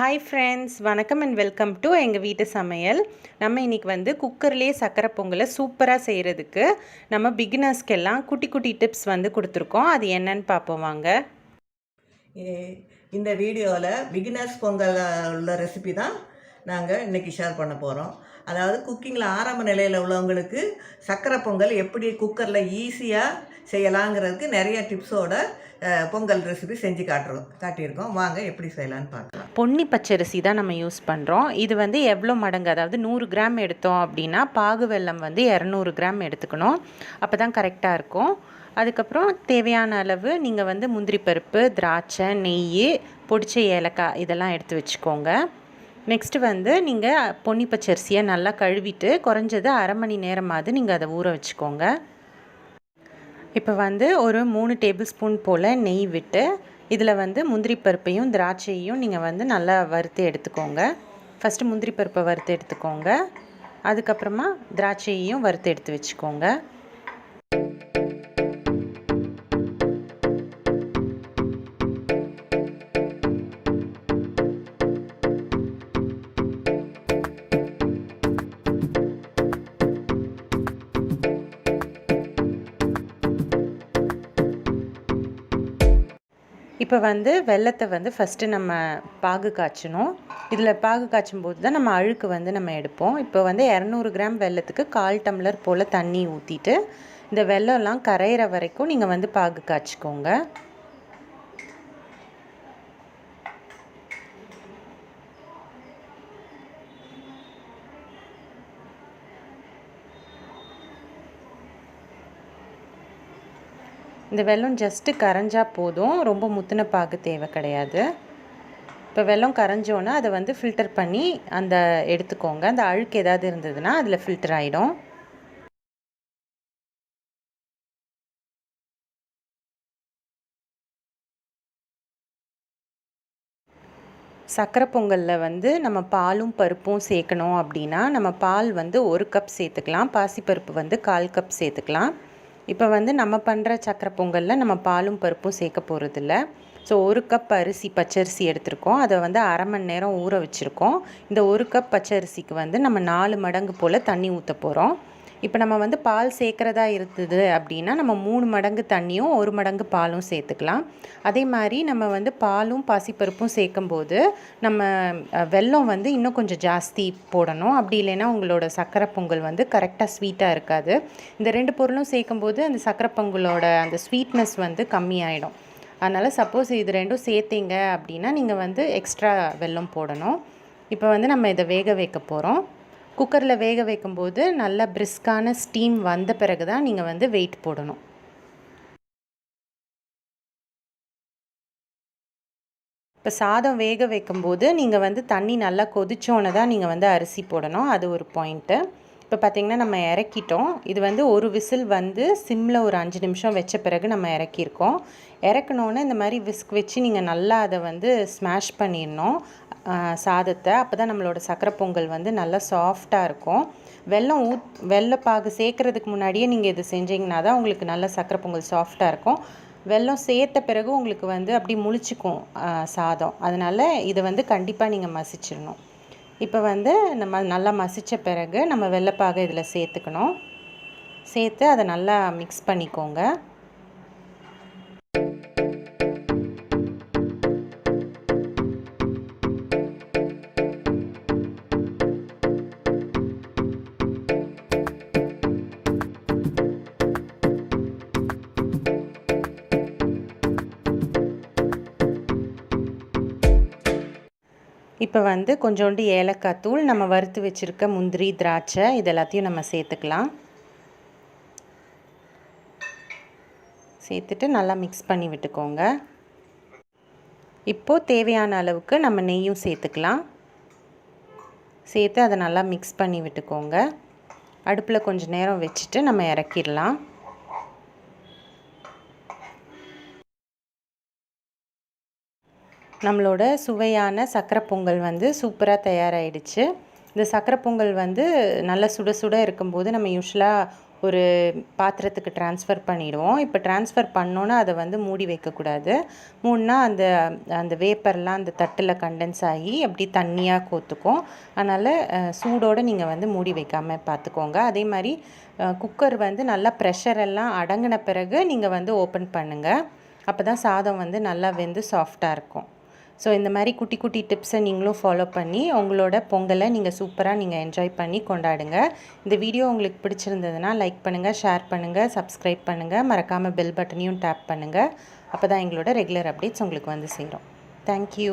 Hi friends வணக்கம் and welcome to எங்கள் வீட்டு சமையல். நம்ம இன்றைக்கி வந்து குக்கர்லேயே சக்கரை பொங்கலை சூப்பராக செய்கிறதுக்கு நம்ம பிகினர்ஸ்க்கெல்லாம் குட்டி குட்டி டிப்ஸ் வந்து கொடுத்துருக்கோம். அது என்னன்னு பார்ப்போம் வாங்க. இந்த வீடியோவில் பிகினர்ஸ் பொங்கல் உள்ள ரெசிபி தான் நாங்கள் இன்றைக்கி ஷேர் பண்ண போகிறோம் அதாவது குக்கிங்கில் ஆரம்ப நிலையில் உள்ளவங்களுக்கு சக்கரை பொங்கல் எப்படி குக்கரில் ஈஸியாக செய்யலாங்கிறதுக்கு நிறைய டிப்ஸோட பொங்கல் ரெசிபி செஞ்சு காட்டுறோம். காட்டியிருக்கோம். வாங்க எப்படி செய்யலான்னு பார்க்கலாம். பொன்னி பச்சரிசி தான் நம்ம யூஸ் பண்ணுறோம் இது வந்து எவ்வளோ மடங்கு அதாவது நூறு கிராம் எடுத்தோம் அப்படின்னா பாகு வெல்லம் வந்து இரநூறு கிராம் எடுத்துக்கணும். அப்போ தான் கரெக்டாக இருக்கும். அதுக்கப்புறம் தேவையான அளவு நீங்கள் வந்து முந்திரி பருப்பு திராட்சை நெய் பொடிச்ச ஏலக்காய் இதெல்லாம் எடுத்து வச்சுக்கோங்க. நெக்ஸ்ட்டு வந்து நீங்கள் பொன்னி பச்சரிசியை நல்லா கழுவிட்டு குறைஞ்சது அரை மணி நேரமாவது நீங்கள் அதை ஊற வச்சுக்கோங்க. இப்போ வந்து ஒரு மூணு டேபிள் ஸ்பூன் போல் நெய் விட்டு இதில் வந்து முந்திரி பருப்பையும் திராட்சையும் நீங்கள் வந்து நல்லா வறுத்து எடுத்துக்கோங்க. ஃபஸ்ட்டு முந்திரி பருப்பை வறுத்து எடுத்துக்கோங்க. அதுக்கப்புறமா திராட்சையையும் வறுத்து எடுத்து வச்சுக்கோங்க. இப்போ வந்து வெள்ளத்தை வந்து ஃபஸ்ட்டு நம்ம பாகு காய்ச்சணும். இதில் பாகு காய்ச்சும் போது தான் நம்ம அழுக்கு வந்து நம்ம எடுப்போம். இப்போ வந்து இரநூறு கிராம் வெள்ளத்துக்கு கால் டம்ளர் போல் தண்ணி ஊற்றிட்டு இந்த வெள்ளம்லாம் கரையிற வரைக்கும் நீங்கள் வந்து பாகு காய்ச்சிக்கோங்க. இந்த வெல்லம் ஜஸ்ட்டு கரைஞ்சா போதும். ரொம்ப முத்தின பாகு தேவை கிடையாது. இப்போ வெல்லம் கரைஞ்சோன்னா அதை வந்து ஃபில்டர் பண்ணி அந்த எடுத்துக்கோங்க. அந்த அழுக்கு ஏதாவது இருந்ததுன்னா அதில் ஃபில்டர் ஆகிடும் சக்கரை பொங்கலில் வந்து நம்ம பாலும் பருப்பும் சேர்க்கணும் அப்படின்னா நம்ம பால் வந்து ஒரு கப் சேர்த்துக்கலாம். பாசிப்பருப்பு வந்து கால் கப் சேர்த்துக்கலாம். இப்போ வந்து நம்ம பண்ணுற சக்கரை பொங்கலில் நம்ம பாலும் பருப்பும் சேர்க்க போகிறதில்ல ஸோ ஒரு கப் அரிசி பச்சரிசி எடுத்திருக்கோம். அதை வந்து அரை மணி நேரம் ஊற வச்சுருக்கோம். இந்த ஒரு கப் பச்சரிசிக்கு வந்து நம்ம நாலு மடங்கு போல் தண்ணி ஊற்ற போகிறோம் இப்போ நம்ம வந்து பால் சேர்க்குறதா இருந்தது அப்படின்னா நம்ம மூணு மடங்கு தண்ணியும் ஒரு மடங்கு பாலும் சேர்த்துக்கலாம். அதே மாதிரி நம்ம வந்து பாலும் பாசிப்பருப்பும் சேர்க்கும்போது நம்ம வெல்லம் வந்து இன்னும் கொஞ்சம் ஜாஸ்தி போடணும். அப்படி இல்லைன்னா உங்களோட சக்கரை பொங்கல் வந்து கரெக்டாக ஸ்வீட்டாக இருக்காது. இந்த ரெண்டு பொருளும் சேர்க்கும்போது அந்த சக்கரை பொங்கலோட அந்த ஸ்வீட்னஸ் வந்து கம்மியாயிடும். அதனால் சப்போஸ் இது ரெண்டும் சேர்த்தீங்க அப்படின்னா நீங்கள் வந்து எக்ஸ்ட்ரா வெல்லம் போடணும். இப்போ வந்து நம்ம இதை வேக வைக்க போகிறோம் குக்கரில் வேக வைக்கும்போது நல்ல பிரிஸ்கான ஸ்டீம் வந்த பிறகு தான் நீங்கள் வந்து வெயிட் போடணும். இப்போ சாதம் வேக வைக்கும்போது நீங்கள் வந்து தண்ணி நல்லா கொதிச்சோன்னு தான் நீங்கள் வந்து அரிசி போடணும். அது ஒரு பாயிண்ட்டு இப்போ பார்த்தீங்கன்னா நம்ம இறக்கிட்டோம். இது வந்து ஒரு விசில் வந்து சிம்மில் ஒரு அஞ்சு நிமிஷம் வச்ச பிறகு நம்ம இறக்கியிருக்கோம். இறக்கணுன்னு இந்த மாதிரி விஸ்க் வச்சு நீங்கள் நல்லா அதை வந்து ஸ்மாஷ் பண்ணிடணும். சாதத்தை அப்போ தான் நம்மளோட சக்கரை பொங்கல் வந்து நல்லா சாஃப்டாக இருக்கும். வெல்லம் ஊத் வெள்ளைப்பாகு சேர்க்குறதுக்கு முன்னாடியே நீங்கள் இது செஞ்சீங்கன்னா தான் உங்களுக்கு நல்ல சக்கரை பொங்கல் சாஃப்டாக இருக்கும். வெல்லம் சேர்த்த பிறகு உங்களுக்கு வந்து அப்படி முழிச்சிக்கும் சாதம். அதனால் இதை வந்து கண்டிப்பாக நீங்கள் மசிச்சிடணும். இப்போ வந்து நம்ம நல்லா மசித்த பிறகு நம்ம வெள்ளைப்பாக இதில் சேர்த்துக்கணும். சேர்த்து அதை நல்லா மிக்ஸ் பண்ணிக்கோங்க. இப்போ வந்து கொஞ்சோண்டு ஏலக்காய் தூள் நம்ம வறுத்து வச்சுருக்க முந்திரி திராட்சை இது எல்லாத்தையும் நம்ம சேர்த்துக்கலாம். சேர்த்துட்டு நல்லா மிக்ஸ் பண்ணி விட்டுக்கோங்க. இப்போது தேவையான அளவுக்கு நம்ம நெய்யும் சேர்த்துக்கலாம். சேர்த்து அதை நல்லா மிக்ஸ் பண்ணி விட்டுக்கோங்க. அடுப்பில் கொஞ்சம் நேரம் வச்சுட்டு நம்ம இறக்கிடலாம். நம்மளோட சுவையான சக்கரை பொங்கல் வந்து சூப்பராக தயாராகிடுச்சு இந்த சக்கரை பொங்கல் வந்து நல்ல சுட சுட இருக்கும்போது நம்ம யூஸ்வலாக ஒரு பாத்திரத்துக்கு ட்ரான்ஸ்ஃபர் பண்ணிவிடுவோம் இப்போ ட்ரான்ஸ்ஃபர் பண்ணோன்னா அதை வந்து மூடி வைக்கக்கூடாது. மூணுனா அந்த அந்த வேப்பர்லாம் அந்த தட்டில் கண்டென்ஸ் ஆகி அப்படி தண்ணியாக கோத்துக்கும். அதனால் சூடோடு நீங்கள் வந்து மூடி வைக்காமல் பார்த்துக்கோங்க அதே மாதிரி குக்கர் வந்து நல்லா ப்ரெஷர் எல்லாம் அடங்கின பிறகு நீங்கள் வந்து ஓப்பன் பண்ணுங்கள் அப்போ தான் சாதம் வந்து நல்லா வெந்து சாஃப்டாக இருக்கும். ஸோ இந்த மாதிரி குட்டி குட்டி டிப்ஸை நீங்களும் ஃபாலோ பண்ணி உங்களோட பொங்கலை நீங்கள் சூப்பராக நீங்கள் என்ஜாய் பண்ணி கொண்டாடுங்க. இந்த வீடியோ உங்களுக்கு பிடிச்சிருந்ததுன்னா லைக் பண்ணுங்கள் ஷேர் பண்ணுங்கள் சப்ஸ்கிரைப் பண்ணுங்கள் மறக்காமல் பெல் பட்டனையும் டேப் பண்ணுங்கள் அப்போ தான் எங்களோட ரெகுலர் அப்டேட்ஸ் உங்களுக்கு வந்து சேரும். தேங்க்யூ